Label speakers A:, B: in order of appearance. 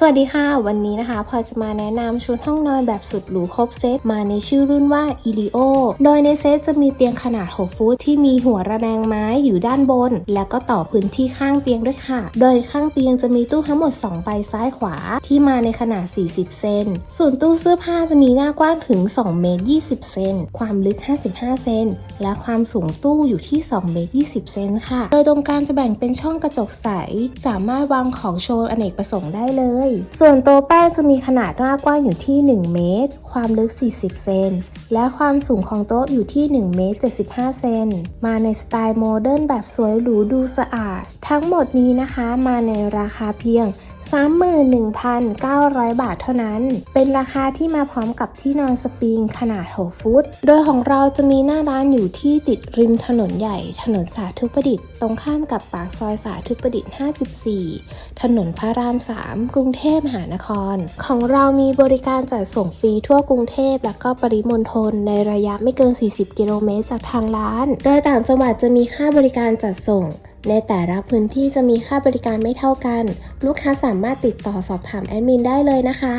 A: สวัสดีค่ะ วันนี้นะคะพลอยจะมาแนะนำชุดห้องนอนแบบสุดหรูครบเซตมาในชื่อรุ่นว่า e l i o โดยในเซตจะมีเตียงขนาด 6 ฟุตที่มีหัวระแนงไม้อยู่ด้านบน แล้วก็ต่อพื้นที่ข้างเตียงด้วยค่ะ โดยข้างเตียงจะมีตู้ทั้งหมด 2 ใบซ้ายขวาที่มาในขนาด 40 เซน ส่วนตู้เสื้อผ้าจะมีหน้ากว้างถึง2เมตร20 เซน ความลึก 55 เซน และความสูงตู้อยู่ที่2เมตร20 เซนค่ะ โดยตรงกลางจะแบ่งเป็นช่องกระจกใส สามารถวางของโชว์อเนกประสงค์ได้เลยส่วนโต๊ะแป้งจะมีขนาดหน้ากว้างอยู่ที่ 1 เมตร ความลึก 40 เซน และความสูงของโต๊ะอยู่ที่1เมตร75 เซน มาในสไตล์โมเดิร์นแบบสวยหรูดูสะอาด ทั้งหมดนี้นะคะมาในราคาเพียง 31,900 บาทเท่านั้น เป็นราคาที่มาพร้อมกับที่นอนสปริงขนาด 6 ฟุต โดยของเราจะมีหน้าร้านอยู่ที่ติดริมถนนใหญ่ ถนนสาธุประดิษฐ์ ตรงข้ามกับปากซอยสาธุประดิษฐ์ 54 ถนนพระราม 3 กรุงเทพมหานคร ของเรามีบริการจัดส่งฟรีทั่วกรุงเทพและก็ปริมณฑนในระยะไม่เกิน 40 กิโลเมตรจากทางร้าน โดยต่างจังหวัดจะมีค่าบริการจัดส่ง ในแต่ละพื้นที่จะมีค่าบริการไม่เท่ากัน ลูกค้าสามารถติดต่อสอบถามแอดมินได้เลยนะคะ